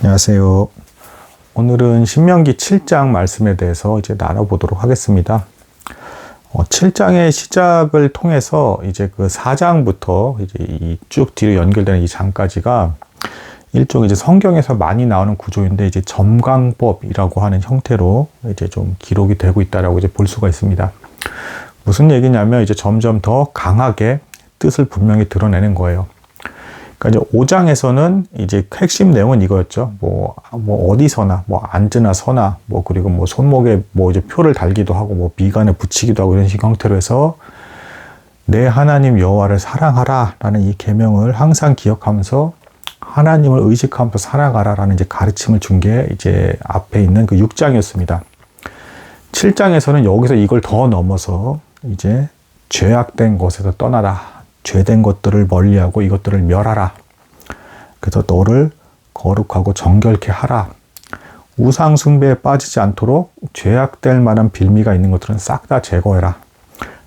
안녕하세요. 오늘은 신명기 7장 말씀에 대해서 이제 나눠보도록 하겠습니다. 어, 7장의 시작을 통해서 이제 그 4장부터 이제 이쭉 뒤로 연결되는 이 장까지가 일종 이제 성경에서 많이 나오는 구조인데 이제 점강법이라고 하는 형태로 이제 좀 기록이 되고 있다라고 이제 볼 수가 있습니다. 무슨 얘기냐면 이제 점점 더 강하게 뜻을 분명히 드러내는 거예요. 그러니까 이제 5장에서는 이제 핵심 내용은 이거였죠. 뭐, 뭐 어디서나, 뭐 앉으나 서나, 뭐 그리고 뭐 손목에 뭐 이제 표를 달기도 하고, 뭐 미간에 붙이기도 하고 이런 식 형태로 해서 내 하나님 여호와를 사랑하라라는 이 계명을 항상 기억하면서 하나님을 의식하면서 살아가라라는 이제 가르침을 준 게 이제 앞에 있는 그 6장이었습니다. 7장에서는 여기서 이걸 더 넘어서 이제 죄악된 곳에서 떠나라. 죄된 것들을 멀리하고 이것들을 멸하라. 그래서 너를 거룩하고 정결케 하라. 우상 숭배에 빠지지 않도록 죄악될 만한 빌미가 있는 것들은 싹 다 제거해라.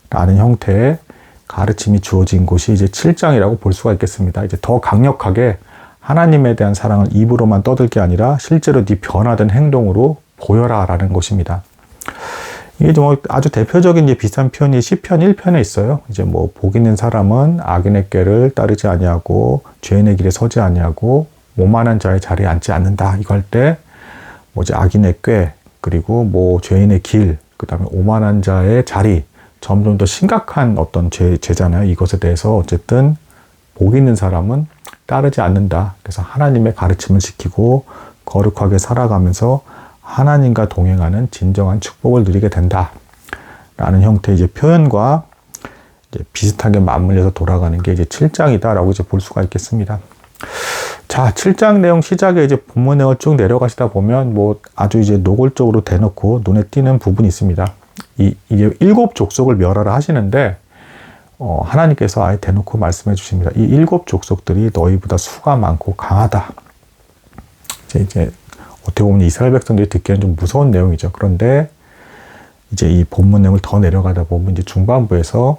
라는 형태의 가르침이 주어진 곳이 이제 7장이라고 볼 수가 있겠습니다. 이제 더 강력하게 하나님에 대한 사랑을 입으로만 떠들 게 아니라 실제로 네 변화된 행동으로 보여라 라는 것입니다. 이게 뭐 아주 대표적인 이제 비슷한 표현이 시편 1편에 있어요. 이제 뭐 복 있는 사람은 악인의 꾀를 따르지 아니하고 죄인의 길에 서지 아니하고 오만한 자의 자리에 앉지 않는다. 이거 할때 뭐지 악인의 꾀 그리고 뭐 죄인의 길 그다음에 오만한 자의 자리 점점 더 심각한 어떤 죄, 죄잖아요. 이것에 대해서 어쨌든 복 있는 사람은 따르지 않는다. 그래서 하나님의 가르침을 지키고 거룩하게 살아가면서 하나님과 동행하는 진정한 축복을 누리게 된다. 라는 형태의 이제 표현과 이제 비슷하게 맞물려서 돌아가는 게 이제 7장이다라고 이제 볼 수가 있겠습니다. 자, 7장 내용 시작에 이제 본문 내용을 쭉 내려가시다 보면 뭐 아주 이제 노골적으로 대놓고 눈에 띄는 부분이 있습니다. 이, 이게 일곱 족속을 멸하라 하시는데, 어, 하나님께서 아예 대놓고 말씀해 주십니다. 이 일곱 족속들이 너희보다 수가 많고 강하다. 이제, 이제 어떻게 보면 이스라엘 백성들이 듣기에는 좀 무서운 내용이죠. 그런데 이제 이 본문 내용을 더 내려가다 보면 이제 중반부에서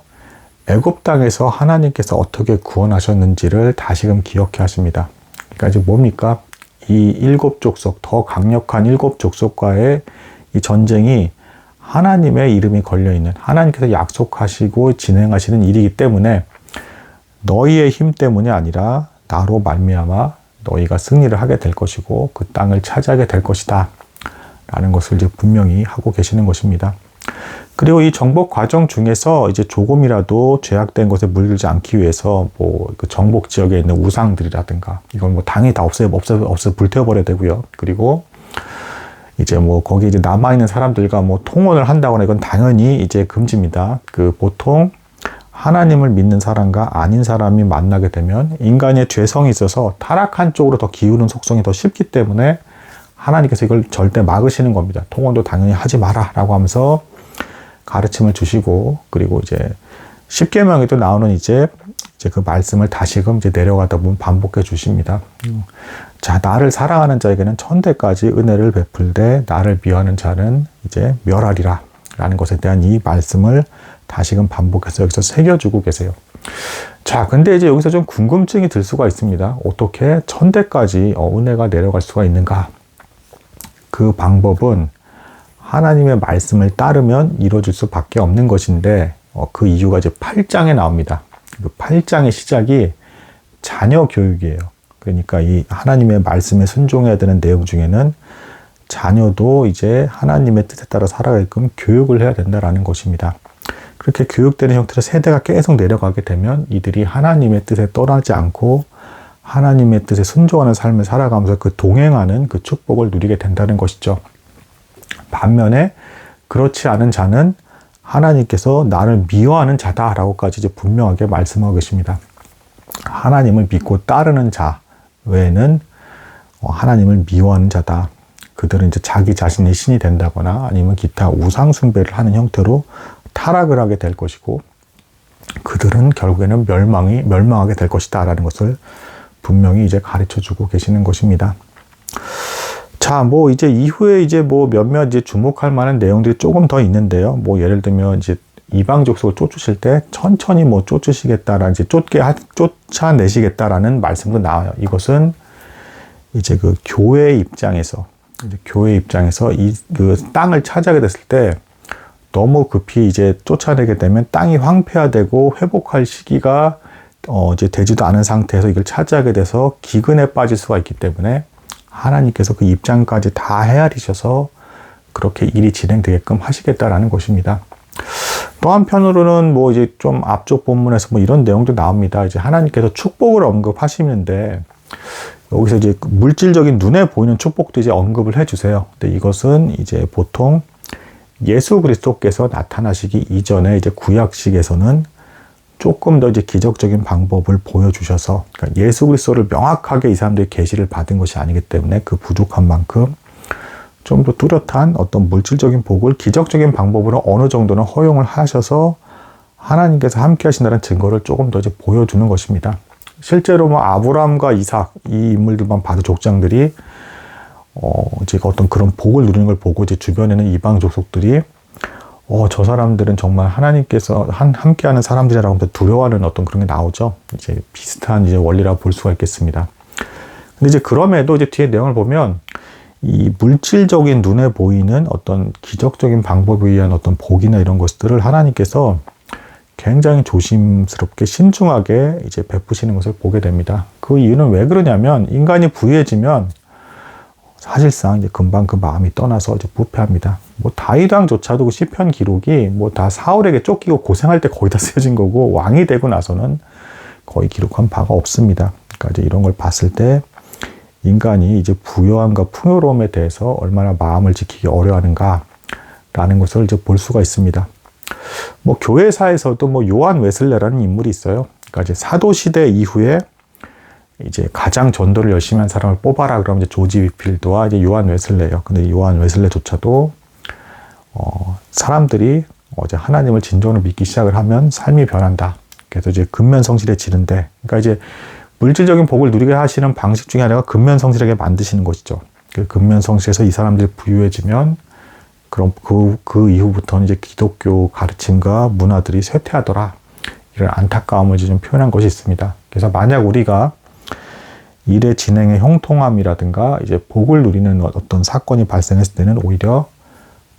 애굽 땅에서 하나님께서 어떻게 구원하셨는지를 다시금 기억해 하십니다. 그러니까 이제 뭡니까? 이 일곱 족속, 더 강력한 일곱 족속과의 이 전쟁이 하나님의 이름이 걸려 있는 하나님께서 약속하시고 진행하시는 일이기 때문에 너희의 힘 때문이 아니라 나로 말미암아 너희가 승리를 하게 될 것이고 그 땅을 차지하게 될 것이다. 라는 것을 이제 분명히 하고 계시는 것입니다. 그리고 이 정복 과정 중에서 이제 조금이라도 죄악된 것에 물들지 않기 위해서 뭐 그 정복 지역에 있는 우상들이라든가 이건 뭐 당연히 다 없애 없애 없애 불태워버려야 되고요. 그리고 이제 뭐 거기 이제 남아 있는 사람들과 뭐 통혼을 한다거나 이건 당연히 이제 금지입니다. 그 보통 하나님을 믿는 사람과 아닌 사람이 만나게 되면 인간의 죄성이 있어서 타락한 쪽으로 더 기우는 속성이 더 쉽기 때문에 하나님께서 이걸 절대 막으시는 겁니다. 통원도 당연히 하지 마라 라고 하면서 가르침을 주시고 그리고 이제 십계명에도 나오는 이제 이제 그 말씀을 다시금 이제 내려가다 보면 반복해 주십니다. 자, 나를 사랑하는 자에게는 천대까지 은혜를 베풀되 나를 미워하는 자는 이제 멸하리라 라는 것에 대한 이 말씀을 다시금 반복해서 여기서 새겨주고 계세요. 자, 근데 이제 여기서 좀 궁금증이 들 수가 있습니다. 어떻게 천대까지 어, 은혜가 내려갈 수가 있는가? 그 방법은 하나님의 말씀을 따르면 이루어질 수밖에 없는 것인데 어, 그 이유가 이제 8장에 나옵니다. 그 8장의 시작이 자녀 교육이에요. 그러니까 이 하나님의 말씀에 순종해야 되는 내용 중에는 자녀도 이제 하나님의 뜻에 따라 살아가게끔 교육을 해야 된다라는 것입니다. 그렇게 교육되는 형태로 세대가 계속 내려가게 되면 이들이 하나님의 뜻에 떠나지 않고 하나님의 뜻에 순종하는 삶을 살아가면서 그 동행하는 그 축복을 누리게 된다는 것이죠. 반면에 그렇지 않은 자는 하나님께서 나를 미워하는 자다라고까지 이제 분명하게 말씀하고 계십니다. 하나님을 믿고 따르는 자 외에는 어, 하나님을 미워하는 자다. 그들은 이제 자기 자신이 신이 된다거나 아니면 기타 우상 숭배를 하는 형태로 타락을 하게 될 것이고 그들은 결국에는 멸망이 멸망하게 될 것이다라는 것을 분명히 이제 가르쳐 주고 계시는 것입니다. 자, 뭐 이제 이후에 이제 뭐 몇몇 이제 주목할 만한 내용들이 조금 더 있는데요. 뭐 예를 들면 이제 이방 족속을 쫓으실 때 천천히 뭐 쫓으시겠다라는 이제 쫓게 쫓아내시겠다라는 말씀도 나와요. 이것은 이제 그 교회 입장에서 이제 교회 입장에서 이 그 땅을 차지하게 됐을 때 너무 급히 이제 쫓아내게 되면 땅이 황폐화되고 회복할 시기가 어 이제 되지도 않은 상태에서 이걸 차지하게 돼서 기근에 빠질 수가 있기 때문에 하나님께서 그 입장까지 다 헤아리셔서 그렇게 일이 진행되게끔 하시겠다라는 것입니다. 또 한편으로는 뭐 이제 좀 앞쪽 본문에서 뭐 이런 내용도 나옵니다. 이제 하나님께서 축복을 언급하시는데 여기서 이제 그 물질적인 눈에 보이는 축복도 이제 언급을 해주세요. 근데 이것은 이제 보통 예수 그리스도께서 나타나시기 이전에 이제 구약식에서는 조금 더 이제 기적적인 방법을 보여주셔서 그러니까 예수 그리스도를 명확하게 이 사람들이 계시를 받은 것이 아니기 때문에 그 부족한 만큼 좀 더 뚜렷한 어떤 물질적인 복을 기적적인 방법으로 어느 정도는 허용을 하셔서 하나님께서 함께 하신다는 증거를 조금 더 이제 보여주는 것입니다. 실제로 뭐 아브라함과 이삭 이 인물들만 봐도 족장들이 어 이제 어떤 그런 복을 누리는 걸 보고 이제 주변에는 이방 족속들이 어 저 사람들은 정말 하나님께서 한 함께하는 사람들이라고 하면서 두려워하는 어떤 그런 게 나오죠. 이제 비슷한 이제 원리라고 볼 수가 있겠습니다. 근데 이제 그럼에도 이제 뒤에 내용을 보면 이 물질적인 눈에 보이는 어떤 기적적인 방법에 의한 어떤 복이나 이런 것들을 하나님께서 굉장히 조심스럽게 신중하게 이제 베푸시는 것을 보게 됩니다. 그 이유는 왜 그러냐면 인간이 부유해지면 사실상 이제 금방 그 마음이 떠나서 이제 부패합니다. 뭐 다윗왕조차도 그 시편 기록이 뭐 다 사울에게 쫓기고 고생할 때 거의 다 쓰여진 거고 왕이 되고 나서는 거의 기록한 바가 없습니다. 그러니까 이제 이런 걸 봤을 때 인간이 이제 부유함과 풍요로움에 대해서 얼마나 마음을 지키기 어려워하는가라는 것을 이제 볼 수가 있습니다. 뭐 교회사에서도 뭐 요한 웨슬레라는 인물이 있어요. 그러니까 이제 사도 시대 이후에 이제 가장 전도를 열심히 한 사람을 뽑아라 그러면 이제 조지 위필드와 이제 요한 웨슬레예요. 근데 요한 웨슬레조차도 어 사람들이 어제 하나님을 진정으로 믿기 시작을 하면 삶이 변한다. 그래서 이제 근면 성실해지는데, 그러니까 이제 물질적인 복을 누리게 하시는 방식 중에 하나가 근면 성실하게 만드시는 것이죠. 그 근면 성실해서 이 사람들이 부유해지면 그럼 그, 그 이후부터는 이제 기독교 가르침과 문화들이 쇠퇴하더라. 이런 안타까움을 좀 표현한 것이 있습니다. 그래서 만약 우리가 일의 진행의 형통함이라든가 이제 복을 누리는 어떤 사건이 발생했을 때는 오히려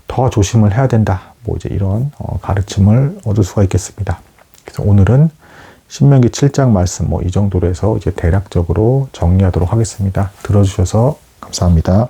더 조심을 해야 된다. 뭐 이제 이런 어, 가르침을 얻을 수가 있겠습니다. 그래서 오늘은 신명기 7장 말씀 뭐 이 정도로 해서 이제 대략적으로 정리하도록 하겠습니다. 들어주셔서 감사합니다.